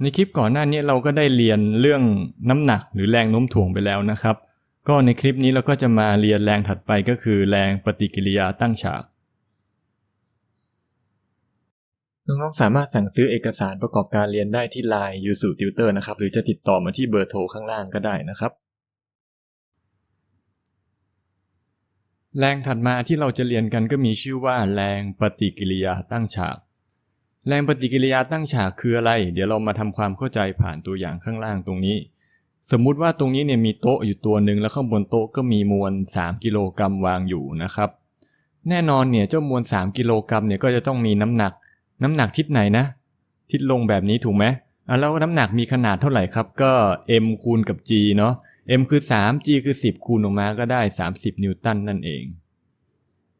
ในคลิปก่อนหน้านี้เราก็ได้เรียนเรื่องน้ำหนักหรือแรงโน้มถ่วงไปแล้วนะครับ ก็ในคลิปนี้เราก็จะมาเรียนแรงถัดไปก็คือแรงปฏิกิริยาตั้งฉากน้องๆสามารถสั่งซื้อเอกสารประกอบการเรียนได้ที่ Line ยูสุติวเตอร์นะครับ หรือจะติดต่อมาที่เบอร์โทรข้างล่างก็ได้นะครับ แรงถัดมาที่เราจะเรียนกันก็มีชื่อว่าแรงปฏิกิริยาตั้งฉาก แรงปฏิกิริยาตั้งฉากคืออะไร เดี๋ยวเรามาทำความเข้าใจผ่านตัวอย่างข้างล่างตรงนี้ สมมุติว่าตรงนี้เนี่ยมีโต๊ะอยู่ตัวหนึ่งแล้วข้างบนโต๊ะก็มีมวล 3 กิโลกรัมวางอยู่นะครับ แน่นอนเนี่ยเจ้ามวล 3 กิโลกรัมเนี่ยก็จะต้องมีน้ำหนัก น้ำหนักทิศไหนนะ ทิศลงแบบนี้ถูกไหมอะแล้วน้ำหนักมีขนาดเท่าไหร่ครับ ก็ m คูณกับ g เนาะ m คือ 3 g คือ 10 คูณออกมาก็ได้ 30 นิวตันนั่นเอง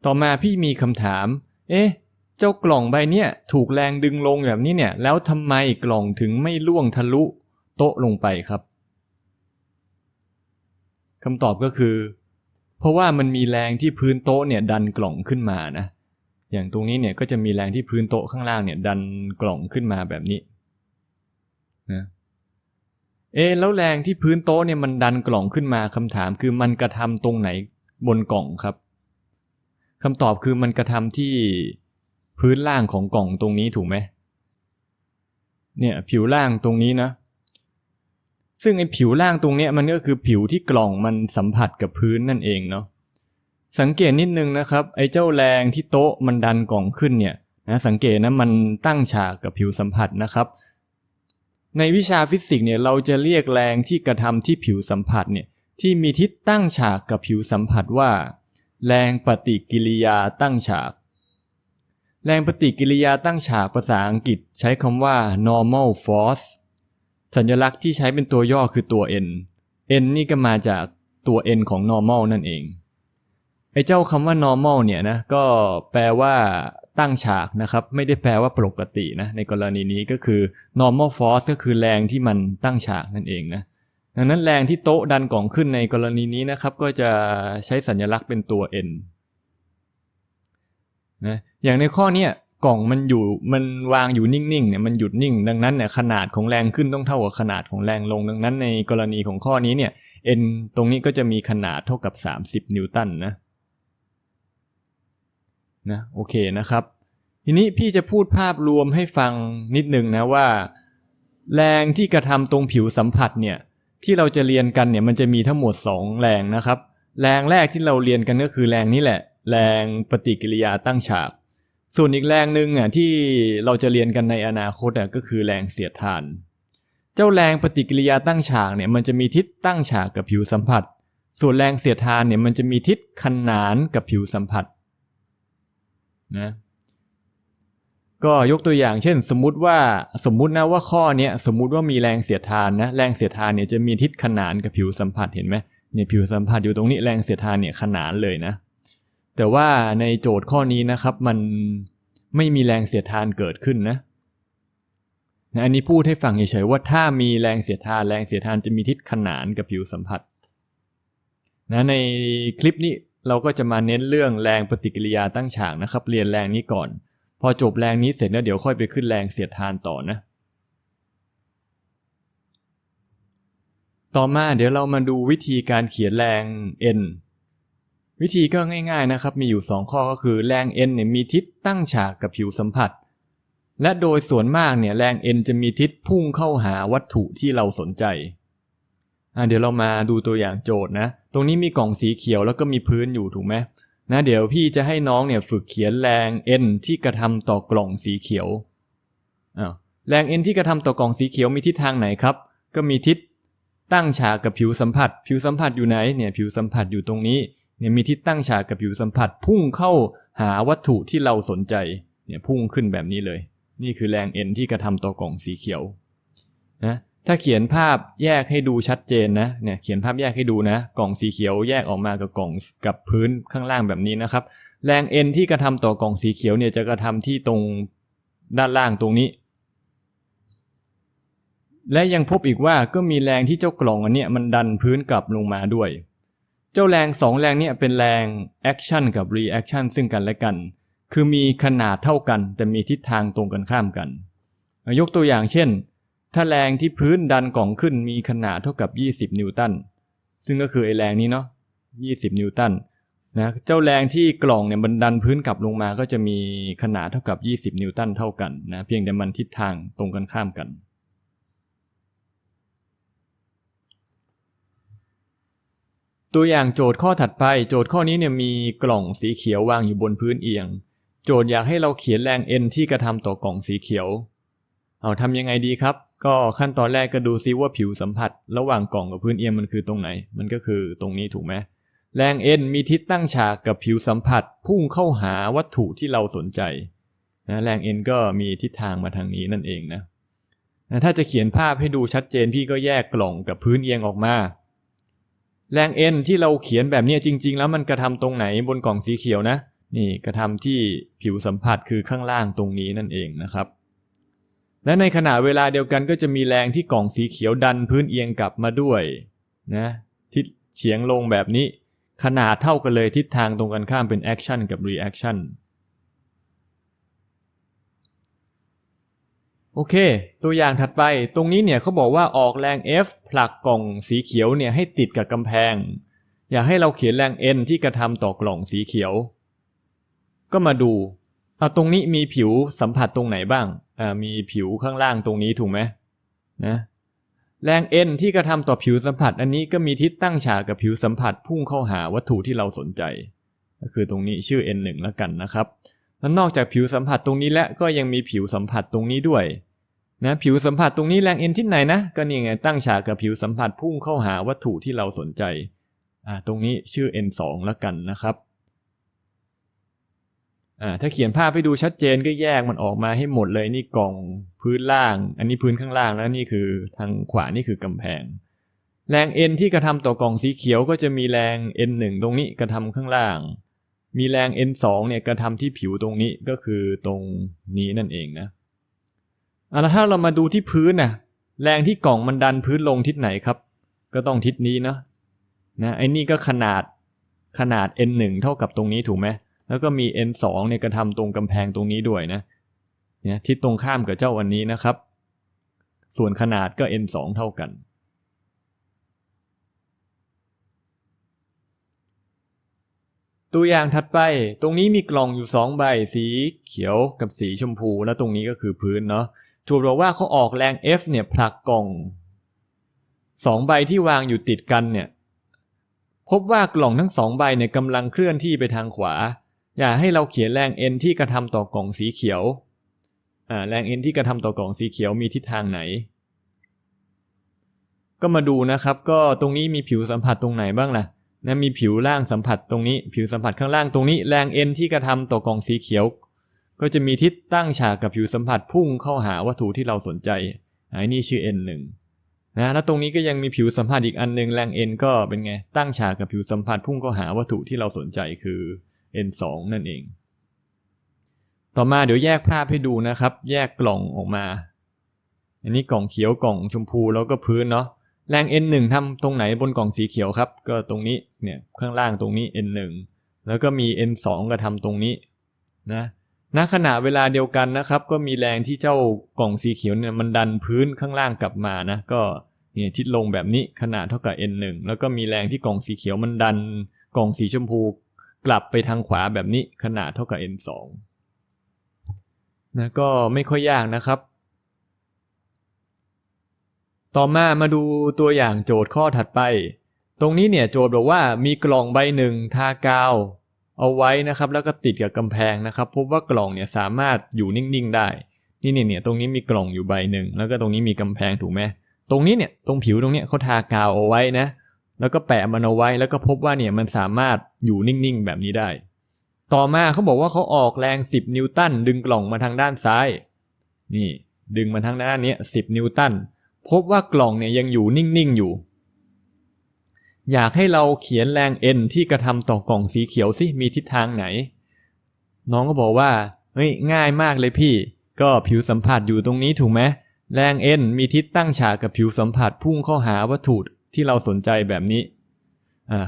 ต่อมาพี่มีคำถาม เอ๊ะ เจ้ากล่องใบเนี่ยถูกแรงดึงลงแบบนี้เนี่ย แล้วทำไมกล่องถึงไม่ล่วงทะลุโต๊ะลงไปครับคำตอบก็คือ เพราะว่ามันมีแรงที่พื้นโต๊ะเนี่ยดันกล่องขึ้นมานะอย่างตรงนี้เนี่ยก็จะมีแรงที่พื้นโต๊ะข้างล่างเนี่ยดันกล่องขึ้นมาแบบนี้นะเอะแล้วแรงที่พื้นโต๊ะเนี่ยมันดันกล่องขึ้นมาคำถามคือมันกระทำตรงไหนบนกล่องครับคำตอบคือมันกระทำที่ พื้นล่างของกล่องตรงนี้ถูกไหมเนี่ยผิวล่างตรงนี้นะ ซึ่งไอ้ผิวล่างตรงเนี้ยมันก็คือผิวที่กล่องมันสัมผัสกับพื้นนั่นเองเนาะสังเกตนิดนึงนะครับไอ้เจ้าแรงที่โต๊ะมันดันกล่องขึ้นเนี่ยนะสังเกตนะมันตั้งฉากกับผิวสัมผัสนะครับ ในวิชาฟิสิกส์เนี่ยเราจะเรียกแรงที่กระทำที่ผิวสัมผัสเนี่ยที่มีทิศตั้งฉากกับผิวสัมผัสว่า แรงปฏิกิริยาตั้งฉาก แรงปฏิกิริยาตั้งฉากภาษาอังกฤษใช้คำว่า normal force สัญลักษณ์ที่ใช้เป็นตัวย่อคือตัว n n นี่ก็มาจากตัว n ของ normal นั่นเอง ไอ้เจ้าคำว่า normal เนี่ยนะ ก็แปลว่าตั้งฉากนะครับ ไม่ได้แปลว่าปกตินะ ในกรณีนี้ก็คือ normal force ก็คือแรงที่มันตั้งฉากนั่นเองนะ ดังนั้นแรงที่โต๊ะดันกล่องขึ้นในกรณีนี้นะครับ ก็จะใช้สัญลักษณ์เป็นตัว n นะ อย่างในข้อเนี้ยกล่องมันอยู่มันวางอยู่นิ่งๆเนี่ยมันหยุดนิ่ง ดังนั้นเนี่ยขนาดของแรงขึ้นต้องเท่ากับขนาดของแรงลง ดังนั้นในกรณีของข้อนี้เนี่ย n ตรงนี้ก็จะมีขนาดเท่ากับ 30 นิวตันนะนะโอเคนะครับ ทีนี้พี่จะพูดภาพรวมให้ฟังนิดนึงนะว่า แรงที่กระทำตรงผิวสัมผัสเนี่ยที่เราจะเรียนกันเนี่ยมันจะมีทั้งหมด 2 แรงนะครับ แรงแรกที่เราเรียนกันก็คือแรงนี้แหละ แรงปฏิกิริยาตั้งฉาก ส่วนอีกแรงหนึ่งอะที่เราจะเรียนกันในอนาคตอะก็คือแรงเสียดทาน เจ้าแรงปฏิกิริยาตั้งฉากเนี่ยมันจะมีทิศตั้งฉากกับผิวสัมผัส ส่วนแรงเสียดทานเนี่ยมันจะมีทิศขนานกับผิวสัมผัสนะก็ยกตัวอย่างเช่น สมมุติว่าสมมุตินะว่าข้อเนี้ยสมมุติว่ามีแรงเสียดทานนะแรงเสียดทานเนี่ยจะมีทิศขนานกับผิวสัมผัสเห็นไหมเนี่ยผิวสัมผัสอยู่ตรงนี้แรงเสียดทานเนี่ยขนานเลยนะ แต่ว่าในโจทย์ข้อนี้นะครับมันไม่มีแรงเสียดทานเกิดขึ้นนะนะอันนี้พูดให้ฟังเฉยๆว่าถ้ามีแรงเสียดทานแรงเสียดทานจะมีทิศขนานกับผิวสัมผัสนะในคลิปนี้เราก็จะมาเน้นเรื่องแรงปฏิกิริยาตั้งฉากนะครับ เรียนแรงนี้ก่อน พอจบแรงนี้เสร็จแล้วเดี๋ยวค่อยไปขึ้นแรงเสียดทานต่อนะ ต่อมาเดี๋ยวเรามาดูวิธีการเขียนแรง n วิธีก็ง่ายๆนะครับ มีอยู่ 2 ข้อก็คือแรง n เนี่ยมีทิศตั้งฉากกับผิวสัมผัส และโดยส่วนมากเนี่ยแรง n จะมีทิศพุ่งเข้าหาวัตถุที่เราสนใจอะเดี๋ยวเรามาดูตัวอย่างโจทย์นะ ตรงนี้มีกล่องสีเขียวแล้วก็มีพื้นอยู่ถูกไหมนะเดี๋ยวพี่จะให้น้องเนี่ยฝึกเขียนแรง n ที่กระทำต่อกล่องสีเขียวอ้าวแรง n ที่กระทำต่อกล่องสีเขียวมีทิศทางไหนครับ ก็มีทิศตั้งฉากกับผิวสัมผัส ผิวสัมผัสอยู่ไหนเนี่ยผิวสัมผัสอยู่ตรงนี้ เนี่ยมีทิศตั้งฉากกับผิวสัมผัส พุ่งเข้าหาวัตถุที่เราสนใจเนี่ยพุ่งขึ้นแบบนี้เลย นี่คือแรง n ที่กระทำต่อกล่องสีเขียวนะถ้าเขียนภาพแยกให้ดูชัดเจนนะเนี่ยเขียนภาพแยกให้ดูนะ กล่องสีเขียวแยกออกมากับกล่องกับพื้นข้างล่างแบบนี้นะครับ แรง n ที่กระทำต่อกล่องสีเขียวเนี่ยจะกระทำที่ตรงด้านล่างตรงนี้ และยังพบอีกว่าก็มีแรงที่เจ้ากล่องอันเนี้ยมันดันพื้นกลับลงมาด้วย เจ้าแรงสองแรงเนี่ยเป็นแรงแอคชั่นกับรีแอคชั่นซึ่งกันและกัน คือมีขนาดเท่ากัน แต่มีทิศทางตรงกันข้ามกัน ยกตัวอย่างเช่น ถ้าแรงที่พื้นดันกล่องขึ้นมีขนาดเท่ากับ 20 นิวตัน ซึ่งก็คือไอแรงนี้เนาะ 20 นิวตันนะเจ้าแรงที่กล่องเนี่ยมันดันพื้นกลับลงมาก็จะมีขนาดเท่ากับ 20 นิวตันเท่ากันนะเพียงแต่มันทิศทางตรงกันข้ามกัน ตัวอย่างโจทย์ข้อถัดไป โจทย์ข้อนี้เนี่ยมีกล่องสีเขียววางอยู่บนพื้นเอียง โจทย์อยากให้เราเขียนแรง n ที่กระทำต่อกล่องสีเขียว เอาทำยังไงดีครับ ก็ขั้นตอนแรกก็ดูซิว่าผิวสัมผัส ระหว่างกล่องกับพื้นเอียงมันคือตรงไหน มันก็คือตรงนี้ถูกไหมแรง n มีทิศตั้งฉากกับผิวสัมผัส พุ่งเข้าหาวัตถุที่เราสนใจนะแรง n ก็มีทิศทางมาทางนี้นั่นเองนะนะถ้าจะเขียนภาพให้ดูชัดเจนพี่ก็แยกกล่องกับพื้นเอียงออกมา แรง n ที่เราเขียนแบบนี้จริง ๆ แล้วมันกระทำตรงไหนบนกล่องสีเขียวนะ นี่กระทำที่ผิวสัมผัสคือข้างล่างตรงนี้นั่นเองนะครับ และในขณะเวลาเดียวกันก็จะมีแรงที่กล่องสีเขียวดันพื้นเอียงกลับมาด้วยนะทิศเฉียงลงแบบนี้ขนาดเท่ากันเลยทิศทางตรงกันข้ามเป็นแอคชั่นกับรีแอคชั่น โอเค ตัวอย่างถัดไป ตรงนี้เนี่ยเขาบอกว่าออกแรง F ผลักกล่องสีเขียวเนี่ยให้ติดกับกำแพง อยากให้เราเขียนแรง N ที่กระทำต่อกล่องสีเขียว ก็มาดูเอาตรงนี้มีผิวสัมผัสตรงไหนบ้างอ่ามีผิวข้างล่างตรงนี้ถูกไหมนะแรง N ที่กระทำต่อผิวสัมผัส อันนี้ก็มีทิศตั้งฉากกับผิวสัมผัสพุ่งเข้าหาวัตถุที่เราสนใจ ก็คือตรงนี้ชื่อ N1 แล้วกันนะครับแล้วนอกจากผิวสัมผัสตรงนี้แล้วก็ยังมีผิวสัมผัสตรงนี้ด้วย นะผิวสัมผัสตรงนี้แรง N ที่ไหนนะก็นี่ไงตั้งฉากกับผิวสัมผัสพุ่งเข้าหาวัตถุที่เราสนใจอ่าตรงนี้ชื่อ N2 แล้วกันนะครับอ่าถ้าเขียนภาพให้ดูชัดเจนก็แยกมันออกมาให้หมดเลยนี่กล่องพื้นล่าง อันนี้พื้นข้างล่างแล้วนี่คือทางขวานี่คือกำแพง แรง N ที่กระทำต่อกล่องสีเขียวก็จะมีแรง N1 ตรงนี้กระทำข้างล่าง มีแรง N2 เนี่ยกระทำที่ผิวตรงนี้ก็คือตรงนี้นั่นเองนะ เอาละถ้าเรามาดูที่พื้นน่ะแรงที่กล่องมันดันพื้นลงทิศไหนครับ ก็ต้องทิศนี้เนาะนะไอ้นี่ก็ขนาดขนาด N1 เท่ากับตรงนี้ถูกไหมแล้วก็มี N2 เนี่ยกระทำตรงกำแพงตรงนี้ด้วยนะเนี่ยทิศตรงข้ามกับเจ้าอันนี้นะครับ ส่วนขนาดก็ N2 เท่ากัน ตัวอย่างถัดไป ตรงนี้มีกล่องอยู่ 2 ใบ สีเขียวกับสีชมพู แล้วตรงนี้ก็คือพื้นเนาะโจทย์บอกว่าเขาออกแรง F เนี่ยผลักกล่อง 2 ใบที่วางอยู่ติดกันเนี่ยพบว่ากล่องทั้งสองใบเนี่ยกำลังเคลื่อนที่ไปทางขวา อยากให้เราเขียนแรง n ที่กระทำต่อกล่องสีเขียวอ่าแรง n ที่กระทำต่อกล่องสีเขียวมีทิศทางไหน ก็มาดูนะครับ ก็ตรงนี้มีผิวสัมผัสตรงไหนบ้างล่ะ นะมีผิวล่างสัมผัสตรงนี้ ผิวสัมผัสข้างล่างตรงนี้แรง n ที่กระทำต่อกล่องสีเขียว ก็จะมีทิศตั้งฉากกับผิวสัมผัสพุ่งเข้าหาวัตถุที่เราสนใจอันนี้ชื่อ n1 นะแล้วตรงนี้ก็ยังมีผิวสัมผัสอีกอันนึงแรง n ก็เป็นไงตั้งฉากกับผิวสัมผัสพุ่งเข้าหาวัตถุที่เราสนใจคือ n2 นั่นเอง ต่อมาเดี๋ยวแยกภาพให้ดูนะครับ แยกกล่องออกมา อันนี้กล่องเขียวกล่องชมพูแล้วก็พื้นเนาะ แรง n1 ทำตรงไหนบนกล่องสีเขียวครับ ก็ตรงนี้เนี่ยข้างล่างตรงนี้ n1 แล้วก็มี n2 ก็ทำตรงนี้นะณขณะเวลาเดียวกันนะครับ ก็มีแรงที่เจ้ากล่องสีเขียวเนี่ยมันดันพื้นข้างล่างกลับมานะก็เนี่ยทิศลงแบบนี้ขนาดเท่ากับ n1 แล้วก็มีแรงที่กล่องสีเขียวมันดันกล่องสีชมพูกลับไปทางขวาแบบนี้ขนาดเท่ากับ n2 นะก็ไม่ค่อยยากนะครับ ต่อมามาดูตัวอย่างโจทย์ข้อถัดไป ตรงนี้เนี่ยโจทย์บอกว่ามีกล่องใบหนึ่งทากาว เอาไว้นะครับ แล้วก็ติดกับกำแพงนะครับ พบว่ากล่องเนี่ยสามารถอยู่นิ่งๆ ได้ นี่เนี่ยเนี่ยตรงนี้มีกล่องอยู่ใบหนึ่งแล้วก็ตรงนี้มีกำแพงถูกไหมตรงนี้เนี่ยตรงผิวตรงเนี้ยเขาทากาวเอาไว้นะ แล้วก็แปะมันเอาไว้แล้วก็พบว่าเนี่ยมันสามารถอยู่นิ่งๆ แบบนี้ได้ ต่อมาเขาบอกว่าเขาออกแรง 10 นิวตันดึงกล่องมาทางด้านซ้าย นี่ ดึงมาทางด้านนี้10 นิวตัน พบว่ากล่องเนี่ยยังอยู่นิ่งๆอยู่ อยากให้เราเขียนแรง N ที่กระทำต่อกล่องสีเขียวสิมีทิศทางไหน น้องก็บอกว่าเฮ้ยง่ายมากเลยพี่ ก็ผิวสัมผัสอยู่ตรงนี้ถูกไหมแรง N มีทิศตั้งฉากกับผิวสัมผัสพุ่งเข้าหาวัตถุที่เราสนใจแบบนี้อ่า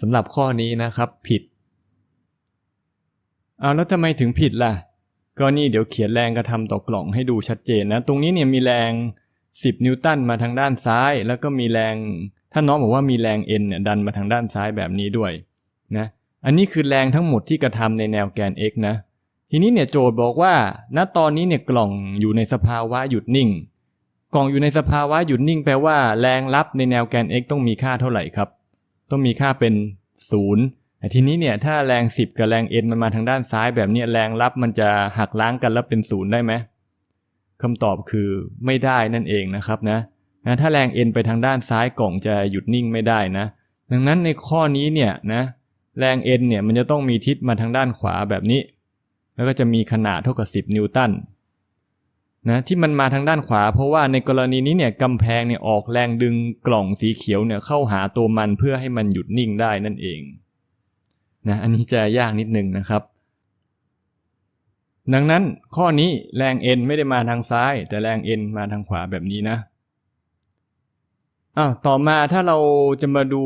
สำหรับข้อนี้นะครับผิดเอาแล้วทำไมถึงผิดล่ะ ก็นี่เดี๋ยวเขียนแรงกระทำต่อกล่องให้ดูชัดเจนนะ ตรงนี้เนี่ยมีแรง 10 นิวตันมาทางด้านซ้าย แล้วก็มีแรง ถ้าน้องบอกว่ามีแรง n เนี่ยดันมาทางด้านซ้ายแบบนี้ด้วยนะอันนี้คือแรงทั้งหมดที่กระทำในแนวแกน x นะ ทีนี้เนี่ยโจทย์บอกว่า ณตอนนี้เนี่ยกล่องอยู่ในสภาวะหยุดนิ่ง กล่องอยู่ในสภาวะหยุดนิ่ง แปลว่าแรงรับในแนวแกน x ต้องมีค่าเท่าไหร่ครับ ต้องมีค่าเป็น 0 แต่ทีนี้เนี่ยถ้าแรง 10 กับแรง n มันมาทางด้านซ้ายแบบนี้แรงรับมันจะหักล้างกันแล้วเป็น 0 ได้ไหม คำตอบคือไม่ได้นั่นเองนะครับนะนะถ้าแรง n ไปทางด้านซ้ายกล่องจะหยุดนิ่งไม่ได้นะ ดังนั้นในข้อนี้เนี่ยนะแรง n เนี่ยมันจะต้องมีทิศมาทางด้านขวาแบบนี้ แล้วก็จะมีขนาดเท่ากับ 10 นิวตันนะที่มันมาทางด้านขวา เพราะว่าในกรณีนี้เนี่ยกำแพงเนี่ยออกแรงดึงกล่องสีเขียวเนี่ยเข้าหาตัวมันเพื่อให้มันหยุดนิ่งได้นั่นเองนะอันนี้จะยากนิดนึงนะครับ ดังนั้นข้อนี้แรง n ไม่ได้มาทางซ้าย แต่แรง n มาทางขวาแบบนี้นะอ้าวต่อมาถ้าเราจะมาดู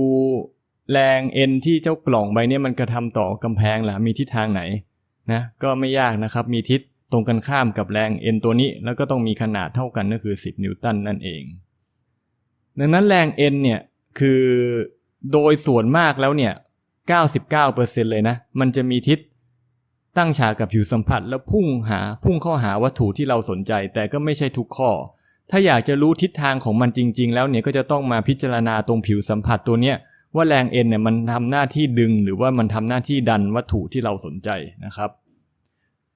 แรง n ที่เจ้ากล่องใบนี้มันกระทำต่อกำแพงล่ะมีทิศทางไหนนะก็ไม่ยากนะครับมีทิศตรงกันข้ามกับแรง n ตัวนี้ แล้วก็ต้องมีขนาดเท่ากันก็คือ 10 นิวตันนั่นเอง ดังนั้นแรง n เนี่ยคือโดยส่วนมากแล้วเนี่ย 99%เลยนะ มันจะมีทิศ ตั้งฉากกับผิวสัมผัสแล้วพุ่งหาพุ่งเข้าหาวัตถุที่เราสนใจ แต่ก็ไม่ใช่ทุกข้อ ถ้าอยากจะรู้ทิศทางของมันจริง ๆ แล้วเนี่ยก็จะต้องมาพิจารณาตรงผิวสัมผัสตัวเนี้ยว่าแรง n เนี่ยมันทำหน้าที่ดึงหรือว่ามันทำหน้าที่ดันวัตถุที่เราสนใจนะครับ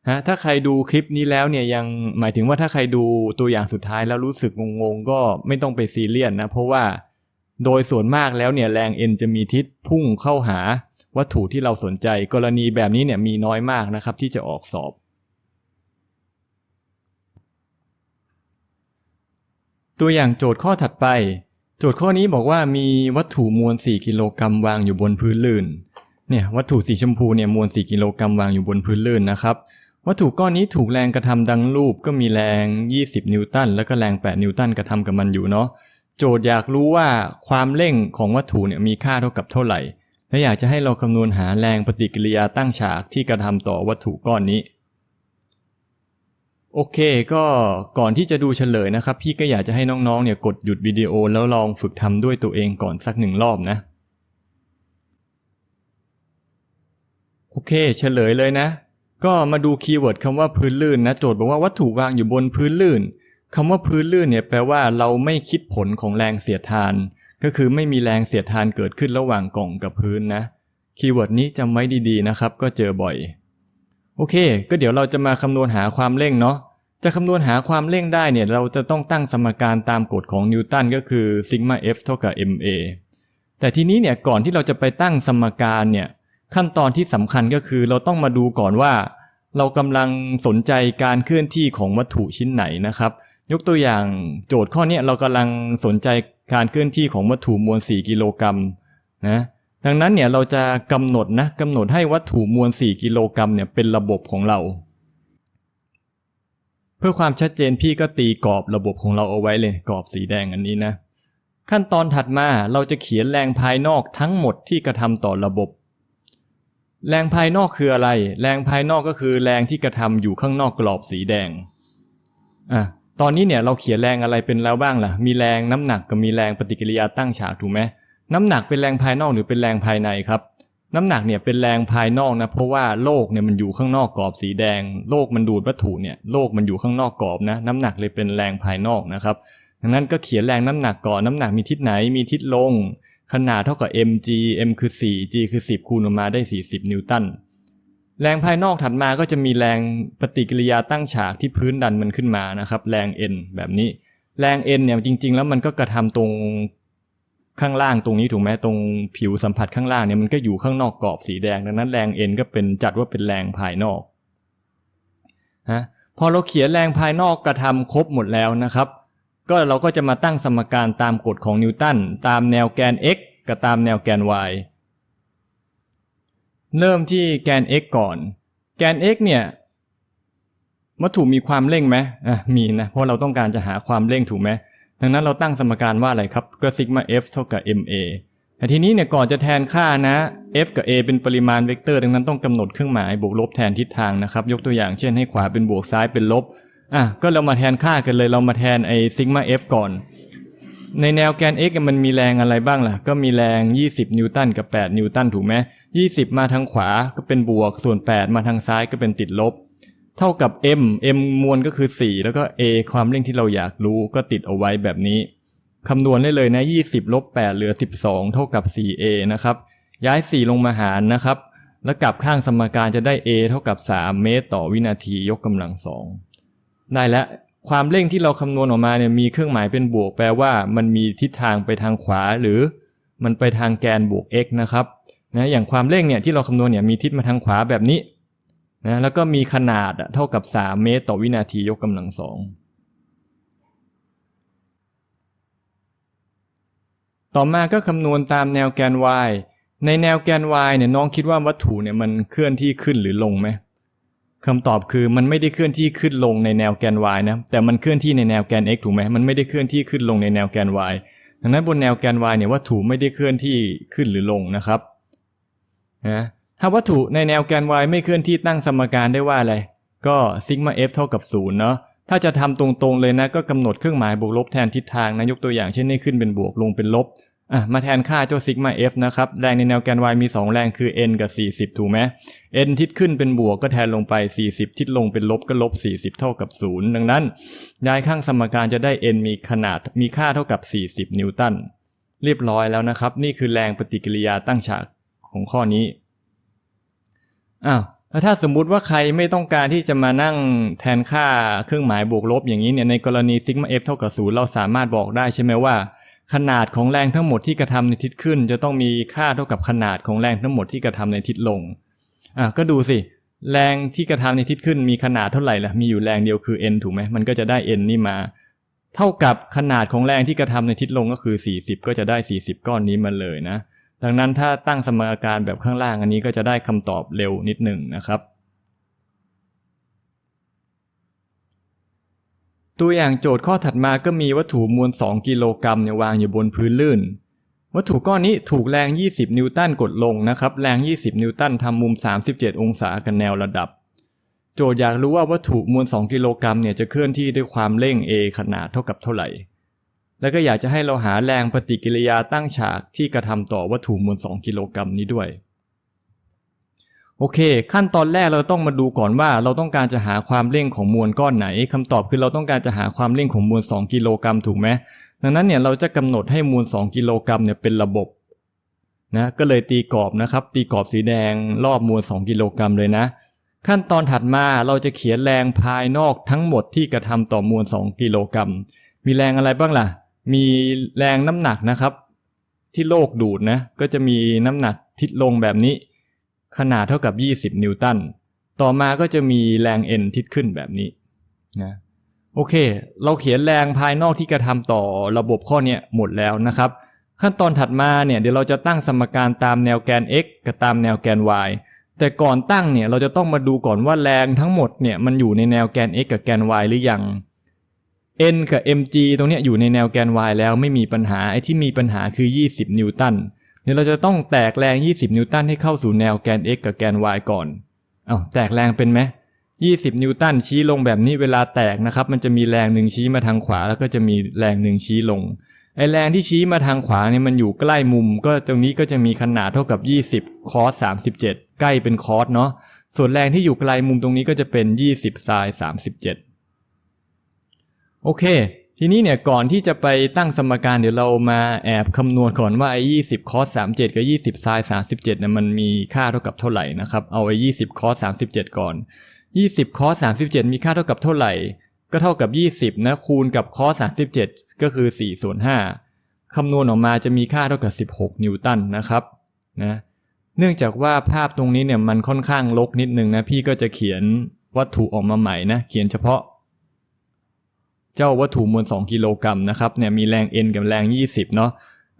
ฮะถ้าใครดูคลิปนี้แล้วเนี่ยยังหมายถึงว่าถ้าใครดูตัวอย่างสุดท้ายแล้วรู้สึกงงๆ ก็ไม่ต้องไปซีเรียสนะเพราะว่าโดยส่วนมากแล้วเนี่ยแรง n จะมีทิศพุ่งเข้าหา วัตถุที่เราสนใจกรณีแบบนี้เนี่ยมีน้อยมากนะครับที่จะออกสอบ ตัวอย่างโจทย์ข้อถัดไป โจทย์ข้อนี้บอกว่ามีวัตถุมวล 4 กิโลกรัมวางอยู่บนพื้นลื่นเนี่ยวัตถุสีชมพูเนี่ยมวล 4 กิโลกรัมวางอยู่บนพื้นลื่นนะครับวัตถุก้อนนี้ถูกแรงกระทำดังรูปก็มีแรง 20 นิวตันแล้วก็แรง 8 นิวตันกระทำกับมันอยู่เนาะโจทย์อยากรู้ว่าความเร่งของวัตถุเนี่ยมีค่าเท่ากับเท่าไหร่ และอยากจะให้เราคำนวณหาแรงปฏิกิริยาตั้งฉากที่กระทำต่อวัตถุก้อนนี้ โอเคก็ก่อนที่จะดูเฉลยนะครับ พี่ก็อยากจะให้น้องๆเนี่ยกดหยุดวิดีโอแล้วลองฝึกทำด้วยตัวเองก่อนสักหนึ่งรอบนะโอเคเฉลยเลยนะ ก็มาดูคีย์เวิร์ดคำว่าพื้นลื่นนะ โจทย์บอกว่าวัตถุวางอยู่บนพื้นลื่นคำว่าพื้นลื่นเนี่ยแปลว่าเราไม่คิดผลของแรงเสียดทาน ก็คือไม่มีแรงเสียดทานเกิดขึ้นระหว่างกล่องกับพื้นนะ คีย์เวิร์ดนี้จำไว้ดีๆนะครับ ก็เจอบ่อย โอเค ก็เดี๋ยวเราจะมาคำนวณหาความเร่งเนาะ จะคำนวณหาความเร่งได้เนี่ย เราจะต้องตั้งสมการตามกฎของนิวตันก็คือซิกมา F เท่ากับ ma แต่ทีนี้เนี่ยก่อนที่เราจะไปตั้งสมการเนี่ยขั้นตอนที่สำคัญก็คือเราต้องมาดูก่อนว่า เรากำลังสนใจการเคลื่อนที่ของวัตถุชิ้นไหนนะครับ ยกตัวอย่างโจทย์ข้อนี้เรากำลังสนใจ การเคลื่อนที่ของวัตถุมวล 4 กิโลกรัมนะดังนั้นเนี่ยเราจะกำหนดนะกำหนดให้วัตถุมวล 4 กิโลกรัมเนี่ยเป็นระบบของเรา เพื่อความชัดเจนพี่ก็ตีกรอบระบบของเราเอาไว้เลยกรอบสีแดงอันนี้นะ ขั้นตอนถัดมาเราจะเขียนแรงภายนอกทั้งหมดที่กระทำต่อระบบ แรงภายนอกคืออะไร แรงภายนอกก็คือแรงที่กระทำอยู่ข้างนอกกรอบสีแดงอะ ตอนนี้เนี่ยเราเขียนแรงอะไรเป็นแล้วบ้างล่ะ มีแรงน้ำหนักกับมีแรงปฏิกิริยาตั้งฉากถูกไหมน้ำหนักเป็นแรงภายนอกหรือเป็นแรงภายในครับ น้ำหนักเนี่ยเป็นแรงภายนอกนะเพราะว่าโลกเนี่ยมันอยู่ข้างนอกกรอบสีแดง โลกมันดูดวัตถุเนี่ยโลกมันอยู่ข้างนอกกรอบนะน้ำหนักเลยเป็นแรงภายนอกนะครับดังนั้นก็เขียนแรงน้ำหนักก่อนน้ำหนักมีทิศไหนมีทิศลง ขนาดเท่ากับ mg m คือ 4 g คือ 10 คูณออกมาได้ 40 นิวตัน แรงภายนอกถัดมาก็จะมีแรงปฏิกิริยาตั้งฉากที่พื้นดันมันขึ้นมานะครับ แรง n แบบนี้ แรง n เนี่ยจริง ๆ แล้วมันก็กระทำตรงข้างล่างตรงนี้ถูกไหมตรงผิวสัมผัสข้างล่างเนี่ยมันก็อยู่ข้างนอกกรอบสีแดงดังนั้นแรง n ก็เป็นจัดว่าเป็นแรงภายนอกฮะพอเราเขียนแรงภายนอกกระทำครบหมดแล้วนะครับ ก็เราก็จะมาตั้งสมการตามกฎของนิวตันตามแนวแกน x กับตามแนวแกน y เริ่มที่แกน x ก่อน แกน x เนี่ยวัตถุมีความเร่งไหมอะมีนะ เพราะเราต้องการจะหาความเร่งถูกไหมดังนั้นเราตั้งสมการว่าอะไรครับก็ซิกมา f เท่ากับ ma แต่ทีนี้เนี่ยก่อนจะแทนค่านะ f กับ a เป็นปริมาณเวกเตอร์ ดังนั้นต้องกำหนดเครื่องหมายบวกลบแทนทิศทางนะครับ ยกตัวอย่างเช่นให้ขวาเป็นบวกซ้ายเป็นลบอะก็เรามาแทนค่ากันเลยเรามาแทนไอซิกมา F ก่อน ในแนวแกน x มันมีแรงอะไรบ้างล่ะ ก็มีแรง 20 นิวตันกับ 8 นิวตันถูกไหม20 มาทางขวาก็เป็นบวก ส่วน 8 มาทางซ้ายก็เป็นติดลบ เท่ากับ m m มวลก็คือ 4 แล้วก็ a ความเร่งที่เราอยากรู้ก็ติดเอาไว้แบบนี้คำนวณได้เลยนะ 20 ลบ 8 เหลือ 12 เท่ากับ 4a นะครับ ย้าย 4 ลงมาหารนะครับ แล้วกลับข้างสมการจะได้ a เท่ากับ 3 เมตรต่อวินาทียกกำลังสองได้แล้ว ความเร่งที่เราคำนวณออกมาเนี่ยมีเครื่องหมายเป็นบวกแปลว่า มันมีทิศทางไปทางขวา หรือมันไปทางแกนบวก x นะครับนะอย่างความเร่งเนี่ยที่เราคำนวณเนี่ยมีทิศมาทางขวาแบบนี้นะแล้วก็มีขนาดเท่ากับ 3 เมตรต่อวินาทียกกำลังสองต่อมาก็คำนวณตามแนวแกน y ในแนวแกน y เนี่ยน้องคิดว่าวัตถุเนี่ยมันเคลื่อนที่ขึ้นหรือลงไหม คำตอบคือมันไม่ได้เคลื่อนที่ขึ้นลงในแนวแกน y นะแต่มันเคลื่อนที่ในแนวแกน x ถูกไหมมันไม่ได้เคลื่อนที่ขึ้นลงในแนวแกน y ดังนั้นบนแนวแกน y เนี่ยวัตถุไม่ได้เคลื่อนที่ขึ้นหรือลงนะครับนะถ้าวัตถุในแนวแกน y ไม่เคลื่อนที่ตั้งสมการได้ว่าอะไรก็ซิกมา f เท่ากับ0เนาะถ้าจะทำตรงๆเลยนะก็กำหนดเครื่องหมายบวกลบแทนทิศทางนะยกตัวอย่างเช่นให้ขึ้นเป็นบวกลงเป็นลบ อะมาแทนค่าเจ้าซิกมา f นะครับ แรงในแนวแกน y มี 2 แรงคือ n กับ 40 ถูกไหม n ทิศขึ้นเป็นบวกก็แทนลงไป 40 ทิศลงเป็นลบก็ลบ 40 เท่ากับ 0 ดังนั้น ย้ายข้างสมการจะได้ n มีขนาดมีค่าเท่ากับ 40 นิวตัน เรียบร้อยแล้วนะครับ นี่คือแรงปฏิกิริยาตั้งฉากของข้อนี้อ้าวแล้วถ้าสมมุติว่าใครไม่ต้องการที่จะมานั่งแทนค่าเครื่องหมายบวกลบอย่างนี้เนี่ยในกรณีซิกมา f เท่ากับ 0 เราสามารถบอกได้ใช่ไหมว่า ขนาดของแรงทั้งหมดที่กระทำในทิศขึ้น จะต้องมีค่าเท่ากับขนาดของแรงทั้งหมดที่กระทำในทิศลงอะก็ดูสิ แรงที่กระทำในทิศขึ้นมีขนาดเท่าไหร่ล่ะมีอยู่แรงเดียวคือ n ถูกไหมมันก็จะได้ n นี่มา เท่ากับขนาดของแรงที่กระทำในทิศลงก็คือ 40 ก็จะได้ 40 ก้อนนี้มาเลยนะ ดังนั้นถ้าตั้งสมการแบบข้างล่างอันนี้ก็จะได้คำตอบเร็วนิดหนึ่งนะครับ ตัวอย่างโจทย์ข้อถัดมาก็มีวัตถุมวล 2 กิโลกรัมเนี่ยวางอยู่บนพื้นลื่น วัตถุก้อนนี้ถูกแรง 20 นิวตันกดลงนะครับ แรง 20 นิวตันทำมุม 37 องศากันแนวระดับ โจทย์อยากรู้ว่าวัตถุมวล 2 กิโลกรัมเนี่ยจะเคลื่อนที่ด้วยความเร่ง a ขนาดเท่ากับเท่าไหร่ แล้วก็อยากจะให้เราหาแรงปฏิกิริยาตั้งฉากที่กระทำต่อวัตถุมวล 2 กิโลกรัมนี้ด้วย โอเค ขั้นตอนแรกเราต้องมาดูก่อนว่าเราต้องการจะหาความเร่งของมวลก้อนไหนคำตอบคือเราต้องการจะหาความเร่งของมวล 2 กิโลกรัมถูกไหมดังนั้นเนี่ยเราจะกำหนดให้มวล 2 กิโลกรัมเนี่ยเป็นระบบนะก็เลยตีกรอบนะครับ ตีกรอบสีแดงรอบมวล 2 กิโลกรัมเลยนะ ขั้นตอนถัดมาเราจะเขียนแรงภายนอกทั้งหมดที่กระทำต่อมวล 2 กิโลกรัมมีแรงอะไรบ้างล่ะ มีแรงน้ำหนักนะครับ ที่โลกดูดนะก็จะมีน้ำหนักทิศลงแบบนี้ ขนาดเท่ากับ 20 นิวตัน ต่อมาก็จะมีแรง n ทิศขึ้นแบบนี้นะโอเค เราเขียนแรงภายนอกที่กระทำต่อระบบข้อเนี้ยหมดแล้วนะครับ ขั้นตอนถัดมาเนี่ยเดี๋ยวเราจะตั้งสมการตามแนวแกน x กับตามแนวแกน y แต่ก่อนตั้งเนี่ยเราจะต้องมาดูก่อนว่าแรงทั้งหมดเนี่ยมันอยู่ในแนวแกน x กับแกน y หรือยัง n กับ mg ตรงเนี้ยอยู่ในแนวแกน y แล้วไม่มีปัญหาไอ้ที่มีปัญหาคือ 20 นิวตัน เดี๋ยวเราจะต้องแตกแรง 20 นิวตันให้เข้าสู่แนวแกน x กับแกน y ก่อนเอา้าแตกแรงเป็นไหม20 นิวตันชี้ลงแบบนี้เวลาแตกนะครับ มันจะมีแรงหนึ่งชี้มาทางขวา แล้วก็จะมีแรงหนึ่งชี้ลงไอแรงที่ชี้มาทางขวาเนี่ยมันอยู่ใกล้มุม ก็ตรงนี้ก็จะมีขนาดเท่ากับ 20 คอส37 ใกล้เป็นคอสเนาะส่วนแรงที่อยู่ไกลมุมตรงนี้ก็จะเป็น 20ไซน์37 โอเค ทีนี้เนี่ยก่อนที่จะไปตั้งสมการเดี๋ยวเรามาแอบคำนวณก่อนว่าไอ้20คอส37กับ20ไซน์37เนี่ยมันมีค่าเท่ากับเท่าไหร่นะครับ เอาไอ้20คอส37ก่อน20คอส37มีค่าเท่ากับเท่าไหร่ ก็เท่ากับ20นะคูณกับคอส37ก็คือ4ส่วน5คำนวณออกมาจะมีค่าเท่ากับ16นิวตันนะครับนะเนื่องจากว่าภาพตรงนี้เนี่ยมันค่อนข้างลกนิดนึงนะพี่ก็จะเขียนวัตถุออกมาใหม่นะเขียนเฉพาะ เจ้าวัตถุมวล 2 กิโลกรัมนะครับเนี่ยมีแรง N กับแรง 20 เนาะ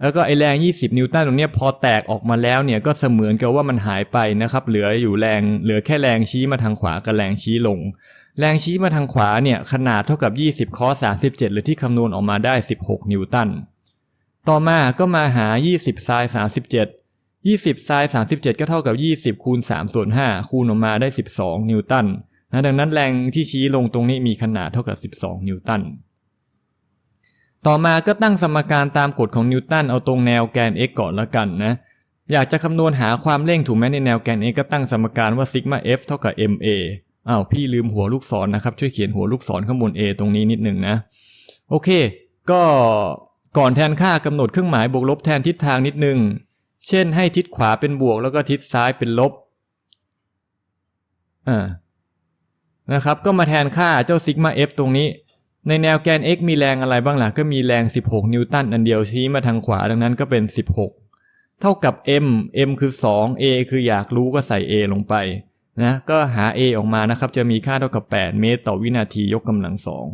แล้วก็ไอแรง 20 นิวตันตรงเนี้ยพอแตกออกมาแล้วเนี่ยก็เสมือนกับว่ามันหายไปนะครับเหลืออยู่แรงเหลือแค่แรงชี้มาทางขวากับแรงชี้ลง แรงชี้มาทางขวาเนี่ยขนาดเท่ากับ 20 คอส37 หรือที่คำนวณออกมาได้ 16 นิวตัน ต่อมาก็มาหา 20ไซน์37 20ไซน์37 ก็เท่ากับ 20 คูณ3ส่วน5คูณออกมาได้ 12 นิวตัน นะดังนั้นแรงที่ชี้ลงตรงนี้มีขนาดเท่ากับ 12 นิวตัน ต่อมาก็ตั้งสมการตามกฎของนิวตันเอาตรงแนวแกน x ก่อนละกันนะ อยากจะคำนวณหาความเร่งถูกไหมในแนวแกน x ก็ตั้งสมการว่าซิกมา f เท่ากับ ma อ้าวพี่ลืมหัวลูกศรนะครับช่วยเขียนหัวลูกศรข้างบน a ตรงนี้นิดหนึ่งนะ โอเค ก็ก่อนแทนค่ากำหนดเครื่องหมายบวกลบแทนทิศทางนิดนึงเช่นให้ทิศขวาเป็นบวกแล้วก็ทิศซ้ายเป็นลบอ่า นะครับ ก็มาแทนค่าเจ้าซิกมา f ตรงนี้ ในแนวแกน x มีแรงอะไรบ้างล่ะ ก็มีแรง 16 นิวตันอันเดียวชี้มาทางขวา ดังนั้นก็เป็น 16 เท่ากับ m m คือ 2 a คืออยากรู้ก็ใส่ a ลงไปนะ ก็หา a ออกมานะครับ จะมีค่าเท่ากับ 8 เมตรต่อวินาทียกกำลังสอง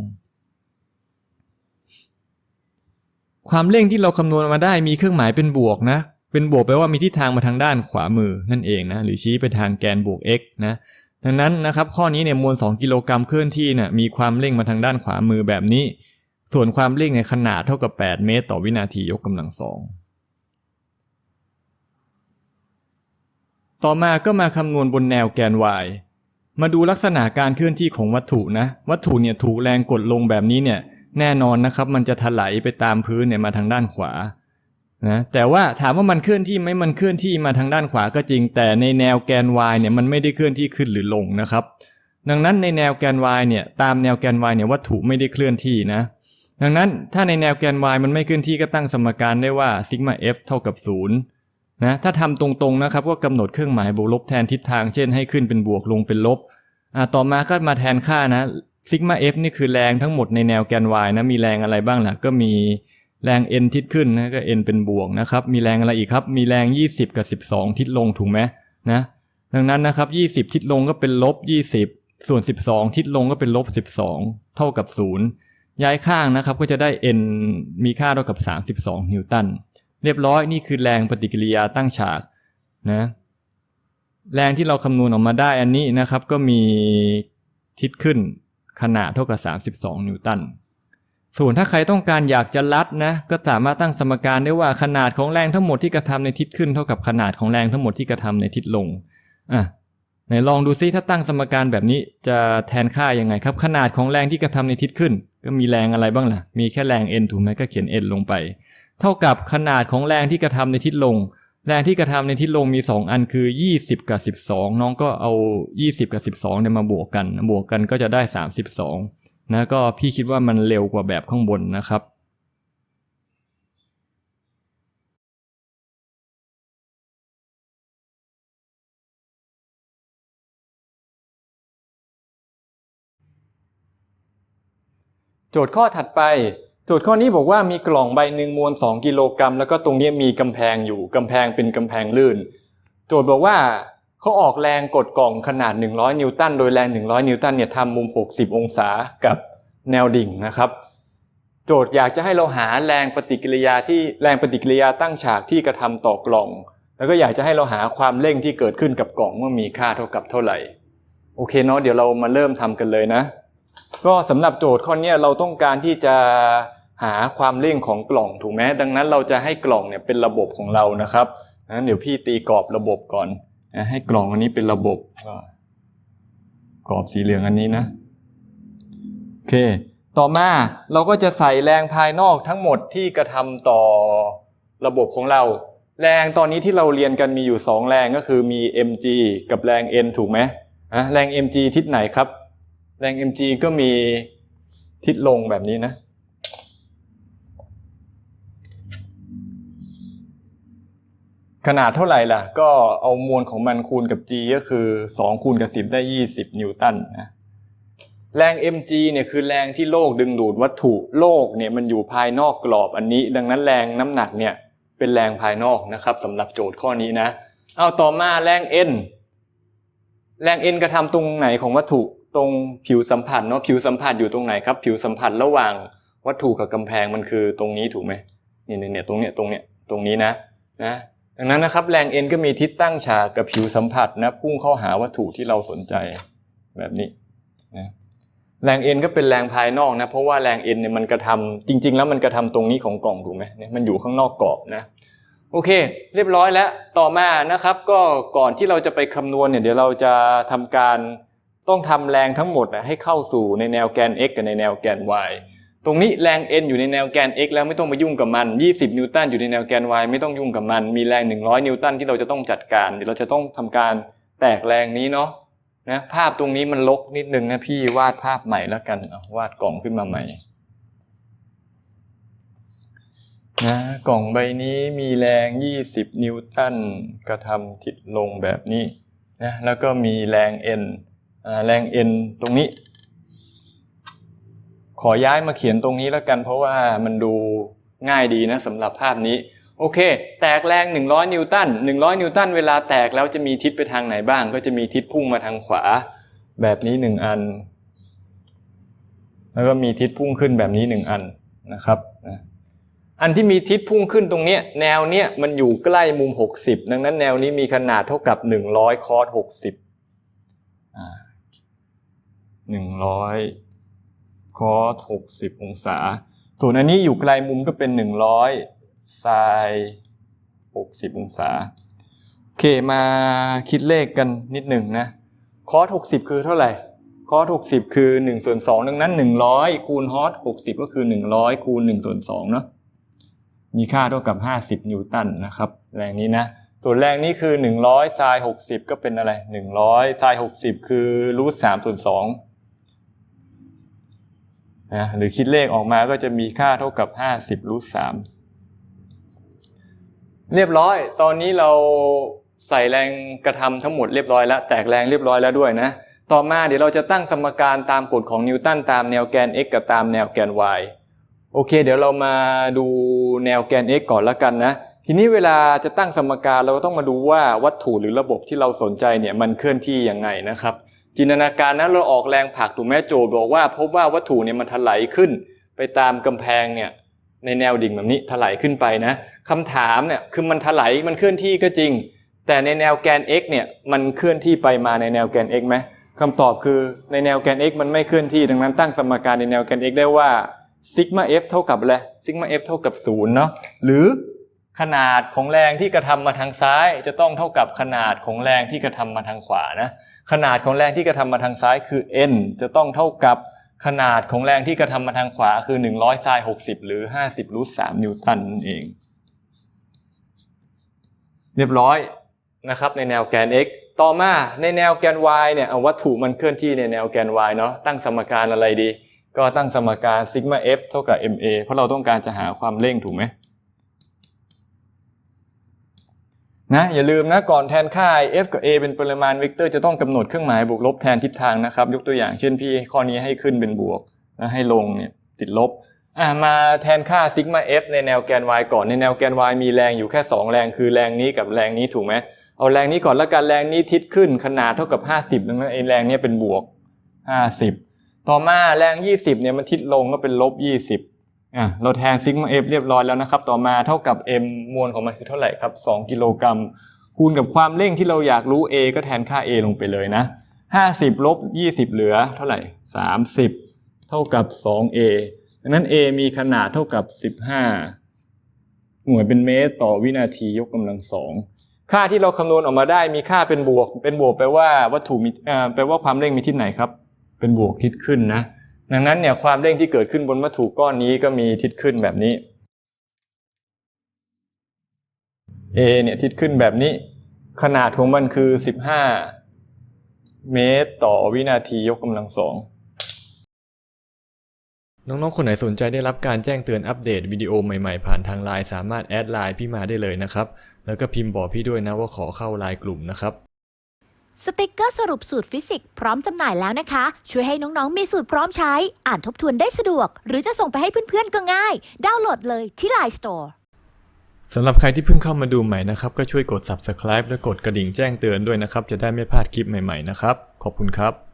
ความเร่งที่เราคำนวณมาได้มีเครื่องหมายเป็นบวกนะ เป็นบวกแปลว่ามีทิศทางมาทางด้านขวามือนั่นเองนะ หรือชี้ไปทางแกนบวก x นะ ดังนั้นนะครับข้อนี้เนี่ยมวล 2 กิโลกรัมเคลื่อนที่เนี่ยมีความเร่งมาทางด้านขวามือแบบนี้ ส่วนความเร่งในขนาดเท่ากับ 8 เมตร ต่อวินาทียกกำลังสองต่อมาก็มาคำนวณบนแนวแกน y มาดูลักษณะการเคลื่อนที่ของวัตถุนะ วัตถุเนี่ยถูกแรงกดลงแบบนี้เนี่ยแน่นอนนะครับมันจะถลายไปตามพื้นเนี่ยมาทางด้านขวา นะแต่ว่าถามว่ามันเคลื่อนที่ไหมมันเคลื่อนที่มาทางด้านขวาก็จริง แต่ในแนวแกน y เนี่ยมันไม่ได้เคลื่อนที่ขึ้นหรือลงนะครับ ดังนั้นในแนวแกน y เนี่ยตามแนวแกน y เนี่ยวัตถุไม่ได้เคลื่อนที่นะ ดังนั้นถ้าในแนวแกน y มันไม่เคลื่อนที่ก็ตั้งสมการได้ว่าซิกมา f เท่ากับ0นะถ้าทำตรงๆนะครับก็กำหนดเครื่องหมายบวกลบแทนทิศทาง เช่นให้ขึ้นเป็นบวกลงเป็นลบอ่าต่อมาก็มาแทนค่านะซิกมา f นี่คือแรงทั้งหมดในแนวแกน y นะมีแรงอะไรบ้างล่ะก็มี แรง n ทิศขึ้นนะก็ n เป็นบวกนะครับมีแรงอะไรอีกครับ มีแรง 20 กับ 12 ทิศลงถูกไหมนะดังนั้นนะครับ 20 ทิศลงก็เป็นลบ 20 ส่วน 12 ทิศลงก็เป็นลบ 12 เท่ากับ 0 ย้ายข้างนะครับก็จะได้ n มีค่าเท่ากับ 32 นิวตันเรียบร้อยนี่คือแรงปฏิกิริยาตั้งฉากนะแรงที่เราคำนวณออกมาได้อันนี้นะครับก็มีทิศขึ้นขนาดเท่ากับ 32 นิวตัน ส่วนถ้าใครต้องการอยากจะลัดนะก็สามารถตั้งสมการได้ว่าขนาดของแรงทั้งหมดที่กระทำในทิศขึ้นเท่ากับขนาดของแรงทั้งหมดที่กระทำในทิศลงอะไหนลองดูซิถ้าตั้งสมการแบบนี้จะแทนค่ายังไงครับ ขนาดของแรงที่กระทำในทิศขึ้น ก็มีแรงอะไรบ้างล่ะ มีแค่แรง n ถูกไหมก็เขียน n ลงไป เท่ากับขนาดของแรงที่กระทำในทิศลง แรงที่กระทำในทิศลงมี 2 อันคือ 20 กับ 12 น้องก็เอา 20 กับ 12เนี่ยมาบวกกัน บวกกันก็จะได้ 32 นะก็พี่คิดว่ามันเร็วกว่าแบบข้างบนนะครับโจทย์ข้อถัดไป โจทย์ข้อนี้บอกว่ามีกล่องใบหนึ่งมวล 2 กิโลกรัมแล้วก็ตรงนี้มีกำแพงอยู่กำแพงเป็นกำแพงลื่น โจทย์บอกว่า เขาออกแรงกดกล่องขนาด 100 นิวตัน โดยแรง 100 นิวตันเนี่ยทำมุม 60 องศากับแนวดิ่งนะครับ โจทย์อยากจะให้เราหาแรงปฏิกิริยาที่แรงปฏิกิริยาตั้งฉากที่กระทำต่อกล่อง แล้วก็อยากจะให้เราหาความเร่งที่เกิดขึ้นกับกล่องว่ามีค่าเท่ากับเท่าไหร่ โอเคเนาะเดี๋ยวเรามาเริ่มทำกันเลยนะ ก็สำหรับโจทย์ข้อนี้เราต้องการที่จะหาความเร่งของกล่องถูกไหมดังนั้นเราจะให้กล่องเนี่ยเป็นระบบของเรานะครับงั้นเดี๋ยวพี่ตีกรอบระบบก่อน ให้กล่องอันนี้เป็นระบบก็กรอบสีเหลืองอันนี้นะโอเค ต่อมาเราก็จะใส่แรงภายนอกทั้งหมดที่กระทำต่อระบบของเรา แรงตอนนี้ที่เราเรียนกันมีอยู่ 2 แรงก็คือมี mg กับแรง n ถูกไหมแรง mg ทิศไหนครับ แรง mg ก็มีทิศลงแบบนี้นะ ขนาดเท่าไหร่ล่ะ ก็เอามวลของมันคูณกับ g ก็คือ 2 คูณกับ 10 ได้ 20 นิวตันนะแรง mg เนี่ยคือแรงที่โลกดึงดูดวัตถุโลกเนี่ยมันอยู่ภายนอกกรอบอันนี้ ดังนั้นแรงน้ำหนักเนี่ยเป็นแรงภายนอกนะครับสำหรับโจทย์ข้อนี้นะ เอาต่อมาแรง n แรง n กระทำตรงไหนของวัตถุตรงผิวสัมผัสเนาะผิวสัมผัสอยู่ตรงไหนครับ ผิวสัมผัสระหว่างวัตถุกับกำแพงมันคือตรงนี้ถูกไหมเนี่ยเนี่ยเนี่ยตรงเนี้ยตรงเนี้ยตรงนี้นะนะ ดังนั้นนะครับแรง n ก็มีทิศตั้งฉากกับผิวสัมผัสนะพุ่งเข้าหาวัตถุที่เราสนใจแบบนี้นะแรง n ก็เป็นแรงภายนอกนะเพราะว่าแรง n เนี่ยมันกระทำจริง ๆ แล้วมันกระทำตรงนี้ของกล่องถูกไหมเนี่ยมันอยู่ข้างนอกกรอบนะโอเค เรียบร้อยแล้วต่อมานะครับ ก็ก่อนที่เราจะไปคำนวณเนี่ยเดี๋ยวเราจะทำการต้องทำแรงทั้งหมดนะให้เข้าสู่ในแนวแกน x กับในแนวแกน y ตรงนี้แรง n อยู่ในแนวแกน x แล้วไม่ต้องมายุ่งกับมัน 20 นิวตันอยู่ในแนวแกน y ไม่ต้องยุ่งกับมัน มีแรง 100 นิวตันที่เราจะต้องจัดการ เดี๋ยวเราจะต้องทำการแตกแรงนี้เนาะนะภาพตรงนี้มันลกนิดนึงนะพี่วาดภาพใหม่แล้วกันวาดกล่องขึ้นมาใหม่นะกล่องใบนี้มีแรง 20 นิวตันกระทำทิศลงแบบนี้นะแล้วก็มีแรง n อ่าแรง n ตรงนี้ ขอย้ายมาเขียนตรงนี้แล้วกัน เพราะว่ามันดูง่ายดีนะสำหรับภาพนี้ โอเค แตกแรง 100 นิวตัน100 นิวตันเวลาแตกแล้วจะมีทิศไปทางไหนบ้าง ก็จะมีทิศพุ่งมาทางขวา แบบนี้หนึ่งอัน แล้วก็มีทิศพุ่งขึ้นแบบนี้หนึ่งอันนะครับอันที่มีทิศพุ่งขึ้นตรงเนี้ยแนวเนี้ยมันอยู่ใกล้มุม 60 ดังนั้นแนวนี้มีขนาดเท่ากับ 100 คอส60อ่า100 คอส60 องศา ส่วนอันนี้อยู่ไกลมุมก็เป็น 100ไซน์60 องศา โอเคมาคิดเลขกันนิดหนึ่งนะ คอส60 คือเท่าไหร่ คอส60 คือ1ส่วน2ดังนั้น 100 คูณฮอส60 ก็คือ 100 คูณ1ส่วน2เนาะ มีค่าเท่ากับ 50 นิวตันนะครับ แรงนี้นะส่วนแรงนี้คือ 100ไซน์60 ก็เป็นอะไร 100ไซน์60 คือรูท3ส่วน2 นะหรือคิดเลขออกมาก็จะมีค่าเท่ากับ 50รูท3เรียบร้อย ตอนนี้เราใส่แรงกระทำทั้งหมดเรียบร้อยแล้ว แตกแรงเรียบร้อยแล้วด้วยนะ ต่อมาเดี๋ยวเราจะตั้งสมการตามกฎของนิวตันตามแนวแกน x กับตามแนวแกน y โอเค เดี๋ยวเรามาดูแนวแกน x ก่อนล้วกันนะทีนี้เวลาจะตั้งสมการเราก็ต้องมาดูว่าวัตถุหรือระบบที่เราสนใจเนี่ยมันเคลื่อนที่ยังไงนะครับ จินตนาการนะเราออกแรงผลักถูกไหมโจทย์บอกว่า พบว่าวัตถุเนี่ยมันถลายขึ้น ไปตามกำแพงเนี่ยในแนวดิ่งแบบนี้ถลายขึ้นไปนะคำถามเนี่ยคือมันถลายมันเคลื่อนที่ก็จริง แต่ในแนวแกน x เนี่ยมันเคลื่อนที่ไปมาในแนวแกน x ไหมคำตอบคือในแนวแกน x มันไม่เคลื่อนที่ดังนั้นตั้งสมการในแนวแกน x ได้ว่าซิกมา f เท่ากับอะไรซิกมา f เท่ากับศูนย์เนาะหรือขนาดของแรงที่กระทำมาทางซ้าย จะต้องเท่ากับขนาดของแรงที่กระทำมาทางขวานะ ขนาดของแรงที่กระทำมาทางซ้ายคือ n จะต้องเท่ากับขนาดของแรงที่กระทำมาทางขวาคือ 100ไซน์60 หรือ 50รูท3นิวตันนั่นเอง เรียบร้อยนะครับในแนวแกน x ต่อมาในแนวแกน y เนี่ยเอาวัตถุมันเคลื่อนที่ในแนวแกน y เนาะตั้งสมการอะไรดี ก็ตั้งสมการซิกมา f เท่ากับ ma เพราะเราต้องการจะหาความเร่งถูกไหม นะอย่าลืมนะก่อนแทนค่า f กับ a เป็นปริมาณเวกเตอร์จะต้องกำหนดเครื่องหมายบวกลบแทนทิศทางนะครับ ยกตัวอย่างเช่นพี่ข้อนี้ให้ขึ้นเป็นบวกแล้วให้ลงเนี่ยติดลบอะมาแทนค่าซิกมา f ในแนวแกน y ก่อนในแนวแกน y มีแรงอยู่แค่ 2 แรงคือแรงนี้กับแรงนี้ถูกไหมเอาแรงนี้ก่อนแล้วกันแรงนี้ทิศขึ้นขนาดเท่ากับ 50ดังนั้นไอ้แรงนี้เป็นบวก 50 ต่อมาแรง 20เนี่ยมันทิศลงก็เป็นลบ20 อะเราแทนซิกมา f เรียบร้อยแล้วนะครับ ต่อมาเท่ากับ m มวลของมันคือเท่าไหร่ครับ 2 กิโลกรัม คูณกับความเร่งที่เราอยากรู้ a ก็แทนค่า a ลงไปเลยนะ 50ลบ20 เหลือเท่าไหร่ 30 เท่ากับ 2a ดังนั้น a มีขนาดเท่ากับ 15 หน่วยเป็นเมตรต่อวินาทียกกำลังสองค่าที่เราคำนวณออกมาได้มีค่าเป็นบวก เป็นบวกแปลว่าวัตถุมีแปลว่าความเร่งมีทิศไหนครับ เป็นบวกทิศขึ้นนะ ดังนั้นเนี่ยความเร่งที่เกิดขึ้นบนวัตถุก้อนนี้ก็มีทิศขึ้นแบบนี้ A เนี่ยทิศขึ้นแบบนี้ ขนาดของมันคือ 15 เมตรต่อวินาทียกกำลังสองน้องๆ คนไหนสนใจได้รับการแจ้งเตือนอัปเดตวิดีโอใหม่ๆ ผ่านทางไลน์สามารถแอดไลน์พี่มาได้เลยนะครับ แล้วก็พิมพ์บอกพี่ด้วยนะว่าขอเข้าไลน์กลุ่มนะครับ สติกเกอร์สรุปสูตรฟิสิกส์พร้อมจำหน่ายแล้วนะคะ ช่วยให้น้องๆ มีสูตรพร้อมใช้ อ่านทบทวนได้สะดวก หรือจะส่งไปให้เพื่อนๆ ก็ง่าย ดาวน์โหลดเลยที่ Line Store สำหรับใครที่เพิ่งเข้ามาดูใหม่นะครับ ก็ช่วยกด subscribe และกดกระดิ่งแจ้งเตือนด้วยนะครับ จะได้ไม่พลาดคลิปใหม่ๆนะครับ ขอบคุณครับ